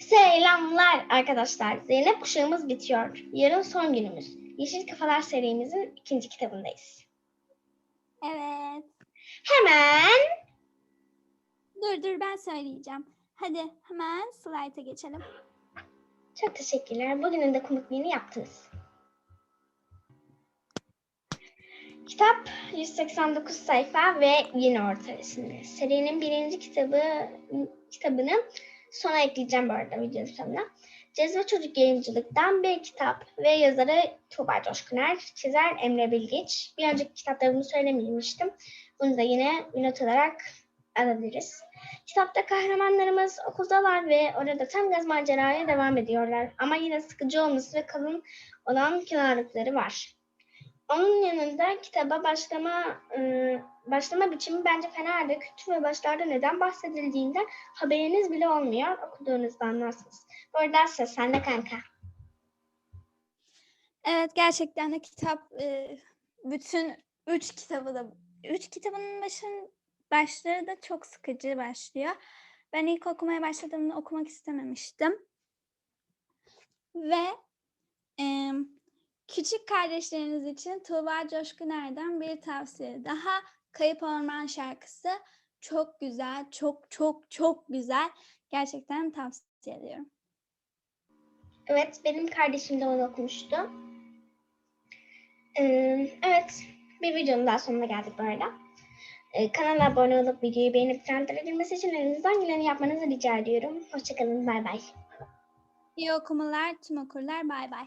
Selamlar arkadaşlar. Zeynep kuşağımız bitiyor. Yarın son günümüz. Yeşil Kafalar serimizin ikinci kitabındayız. Evet. Hemen Dur dur ben söyleyeceğim. Hadi hemen slayta geçelim. çok teşekkürler. Bugünün de konukluğunu yaptınız. Kitap 189 sayfa ve yine orta resimli. Serinin birinci kitabı kitabını sona ekleyeceğim bu arada videonun sonuna. Cezve Çocuk Yayıncılık'tan bir kitap ve yazarı Tuğba Coşkuner, çizer Emre Bilgiç. Bir önceki kitapta bunu söylememiştim. Bunu da yine not olarak alabiliriz. Kitapta kahramanlarımız okuldalar ve orada tam gaz maceraya devam ediyorlar. Ama yine sıkıcı olması ve kalın olan kenarlıkları var. Onun yanında kitaba başlama e, başlama biçimi bence fena da kötü ve başlarda neden bahsedildiğinden haberiniz bile olmuyor. Okuduğunuzda anlarsınız. Bu arada söz sende kanka. Evet gerçekten de kitap e, bütün üç kitabı da üç kitabın başın başları da çok sıkıcı başlıyor. Ben ilk okumaya başladığımda okumak istememiştim. Ve e, küçük kardeşleriniz için Tuğba Coşkuner'den bir tavsiye daha. Kayıp Orman şarkısı çok güzel, çok çok çok güzel. Gerçekten tavsiye ediyorum. Evet, benim kardeşim de onu okumuştu. Ee, evet, bir videonun daha sonuna geldik bu arada. Ee, kanala abone olup videoyu beğenip trendlere için elinizden geleni yapmanızı rica ediyorum. Hoşçakalın, bay bay. İyi okumalar tüm okurlar. Bay bay.